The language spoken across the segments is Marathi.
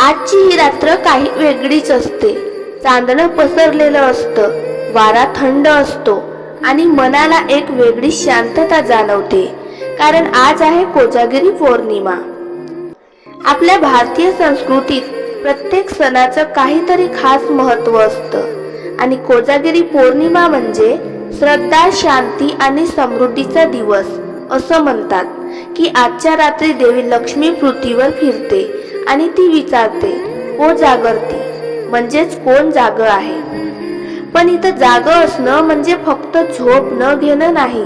आजची ही रात्र काही वेगळीच असते. चांदणं पसरलेलं असतं वारा थंड असतो आणि मनाला एक वेगळी शांतता जाणवते कारण आज आहे कोजागिरी पौर्णिमा. आपल्या भारतीय संस्कृतीत प्रत्येक सणाचं काहीतरी खास महत्त्व असतं आणि कोजागिरी पौर्णिमा म्हणजे श्रद्धा शांती आणि समृद्धीचा दिवस असं म्हणतात की आजच्या रात्री देवी लक्ष्मी पृथ्वीवर फिरते आणि ती विचारते ओ जागरती? म्हणजेच कोण जाग आहे? पण इथं जाग असणं म्हणजे फक्त झोप न घेणं नाही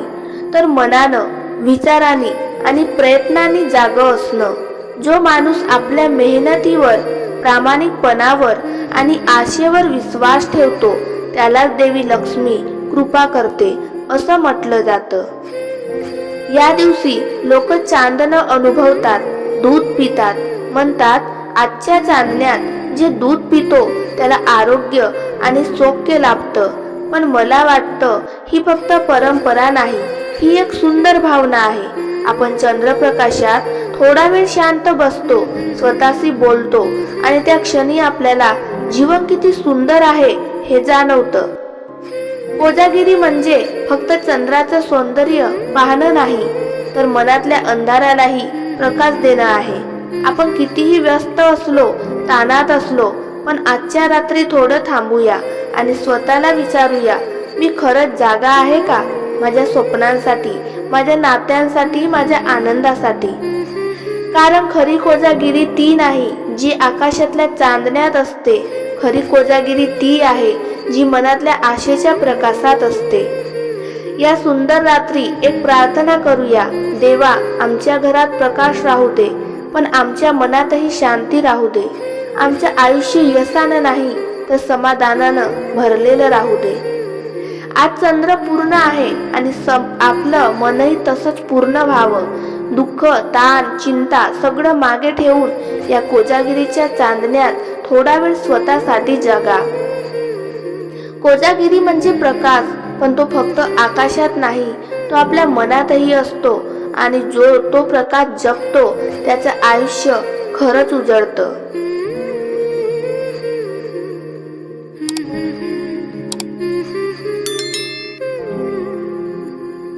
तर मनानं विचाराने आणि प्रयत्नांनी जाग असणं जो माणूस आपल्या मेहनतीवर प्रामाणिकपणावर आणि आशेवर विश्वास ठेवतो त्यालाच देवी लक्ष्मी कृपा करते असं म्हटलं जातं. या दिवशी लोक चांदणं अनुभवतात दूध पितात म्हणतात आजच्या चांदण्यात जे दूध पितो त्याला आरोग्य आणि सौख्य लाभतं. पण मला वाटतं ही फक्त परंपरा नाही ही एक सुंदर भावना आहे. आपण चंद्रप्रकाशात थोडा वेळ शांत बसतो स्वतःशी बोलतो आणि त्या क्षणी आपल्याला जीवन किती सुंदर आहे हे जाणवतं. कोजागिरी म्हणजे फक्त चंद्राचं सौंदर्य पाहणं नाही तर मनातल्या अंधारालाही प्रकाश देणं आहे. आपण कितीही व्यस्त असलो ताणात असलो पण आजच्या रात्री थोडं थांबूया आणि स्वतःला विचारूया मी खरंच जागा आहे का? माझ्या स्वप्नांसाठी माझ्या नात्यांसाठी माझ्या आनंदासाठी. कारण खरी कोजागिरी ती नाही जी आकाशातल्या चांदण्यात असते. खरी कोजागिरी ती आहे जी मनातल्या आशेच्या प्रकाशात असते. या सुंदर रात्री एक प्रार्थना करूया देवा आमच्या घरात प्रकाश राहू दे पण आमच्या मनातही शांती राहू दे. आमचं आयुष्य यशानं नाही तर समाधानानं भरलेलं राहू दे. आज चंद्र पूर्ण आहे आणि आपलं मनही तसंच पूर्ण व्हावं. दुःख ताण चिंता सगळं मागे ठेवून या कोजागिरीच्या चांदण्यात थोडा वेळ स्वतःसाठी जगा. कोजागिरी म्हणजे प्रकाश पण तो फक्त आकाशात नाही तो आपल्या मनातही असतो. आणि जो तो प्रकाश जगतो त्याचं आयुष्य खरंच उजळतं.